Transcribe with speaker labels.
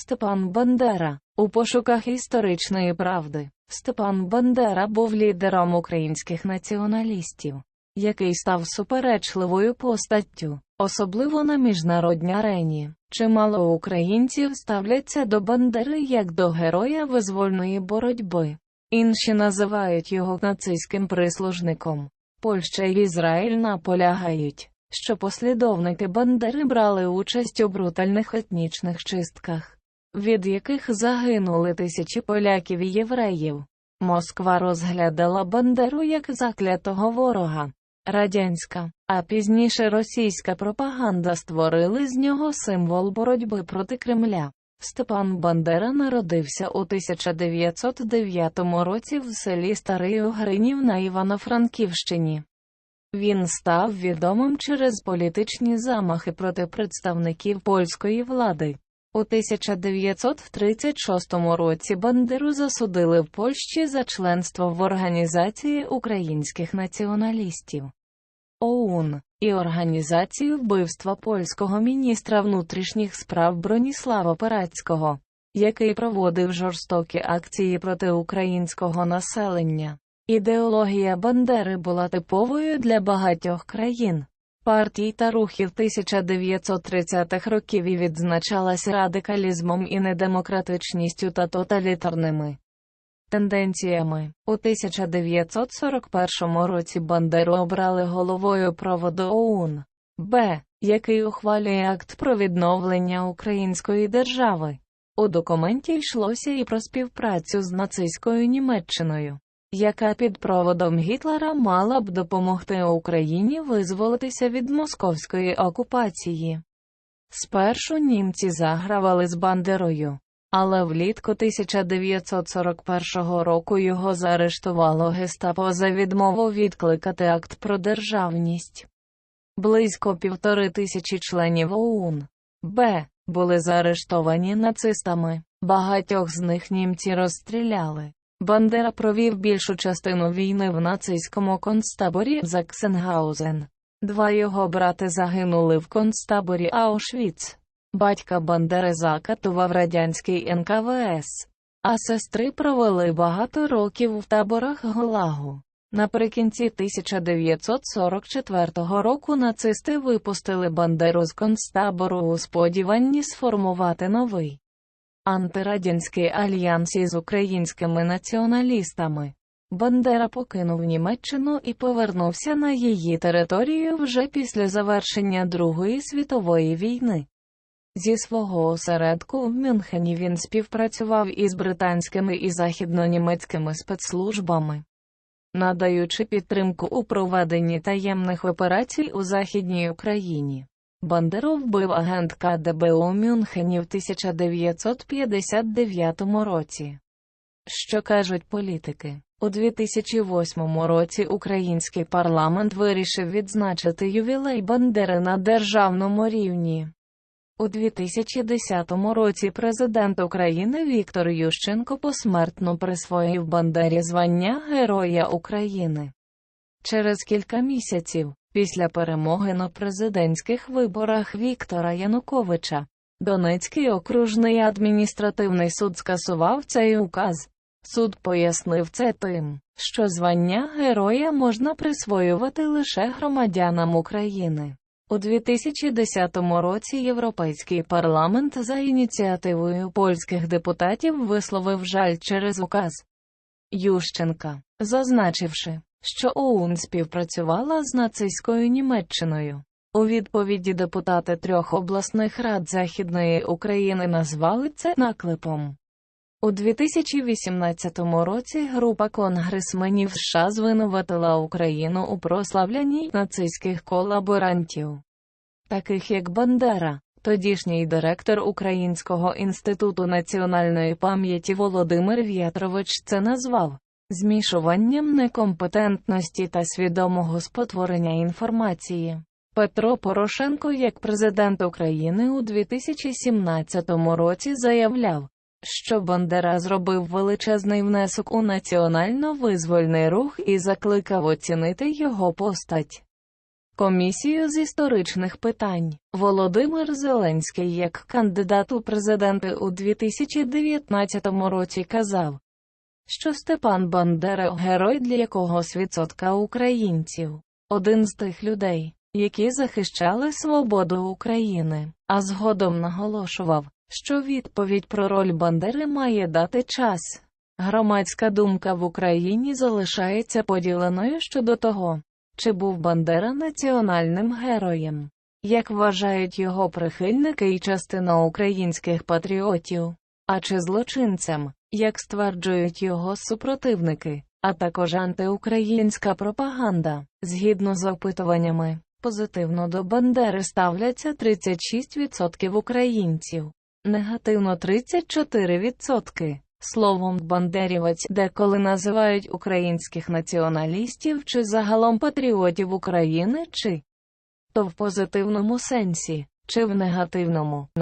Speaker 1: Степан Бандера у пошуках історичної правди. Степан Бандера був лідером українських націоналістів, який став суперечливою постаттю, особливо на міжнародній арені. Чимало українців ставляться до Бандери як до героя визвольної боротьби. Інші називають його нацистським прислужником. Польща і Ізраїль наполягають, що послідовники Бандери брали участь у брутальних етнічних чистках, від яких загинули тисячі поляків і євреїв. Москва розглядала Бандеру як заклятого ворога. Радянська, а пізніше російська пропаганда створили з нього символ боротьби проти Кремля. Степан Бандера народився у 1909 році в селі Старий Угринів на Івано-Франківщині. Він став відомим через політичні замахи проти представників польської влади. У 1936 році Бандеру засудили в Польщі за членство в Організації українських націоналістів ОУН і організацію вбивства польського міністра внутрішніх справ Броніслава Перацького, який проводив жорстокі акції проти українського населення. Ідеологія Бандери була типовою для багатьох країн. Партій та рухів 1930-х років і відзначалася радикалізмом і недемократичністю та тоталітарними тенденціями. У 1941 році Бандеру обрали головою проводу ОУН, Б, який ухвалює акт про відновлення української держави. У документі йшлося і про співпрацю з нацистською Німеччиною яка під проводом Гітлера мала б допомогти Україні визволитися від московської окупації. Спершу німці загравали з Бандерою, але влітку 1941 року його заарештувало гестапо за відмову відкликати акт про державність. Близько півтори тисячі членів ОУН Б були заарештовані нацистами, багатьох з них німці розстріляли. Бандера провів більшу частину війни в нацистському концтаборі Заксенгаузен. Два його брати загинули в концтаборі Аушвіц. Батька Бандери закатував радянський НКВС, а сестри провели багато років в таборах Гулагу. Наприкінці 1944 року нацисти випустили Бандеру з концтабору у сподіванні сформувати новий антирадянський альянс із українськими націоналістами. Бандера покинув Німеччину і повернувся на її територію вже після завершення Другої світової війни. Зі свого осередку в Мюнхені він співпрацював із британськими і західнонімецькими спецслужбами, надаючи підтримку у проведенні таємних операцій у Західній Україні. Бандеру вбив агент КДБ у Мюнхені в 1959 році. Що кажуть політики? У 2008 році український парламент вирішив відзначити ювілей Бандери на державному рівні. У 2010 році президент України Віктор Ющенко посмертно присвоїв Бандері звання Героя України. Через кілька місяців, Після перемоги на президентських виборах Віктора Януковича, Донецький окружний адміністративний суд скасував цей указ. Суд пояснив це тим, що звання героя можна присвоювати лише громадянам України. У 2010 році Європейський парламент за ініціативою польських депутатів висловив жаль через указ Ющенка, зазначивши, що ОУН співпрацювала з нацистською Німеччиною. У відповіді депутати трьох обласних рад Західної України назвали це наклепом. У 2018 році група конгресменів США звинуватила Україну у прославлянні нацистських колаборантів, таких як Бандера, тодішній директор Українського інституту національної пам'яті Володимир В'ятрович це назвав змішуванням некомпетентності та свідомого спотворення інформації. Петро Порошенко, як президент України у 2017 році, заявляв, що Бандера зробив величезний внесок у національно-визвольний рух і закликав оцінити його постать. Комісію з історичних питань Володимир Зеленський як кандидат у президенти у 2019 році казав, що Степан Бандера герой для якогось відсотка українців, один з тих людей, які захищали свободу України, а згодом наголошував, що відповідь про роль Бандери має дати час. Громадська думка в Україні залишається поділеною щодо того, чи був Бандера національним героєм, як вважають його прихильники і частина українських патріотів, а чи злочинцем, як стверджують його супротивники, а також антиукраїнська пропаганда. Згідно з опитуваннями, позитивно до Бандери ставляться 36% українців, негативно 34%. Словом, бандерівець деколи називають українських націоналістів чи загалом патріотів України, чи то в позитивному сенсі, чи в негативному.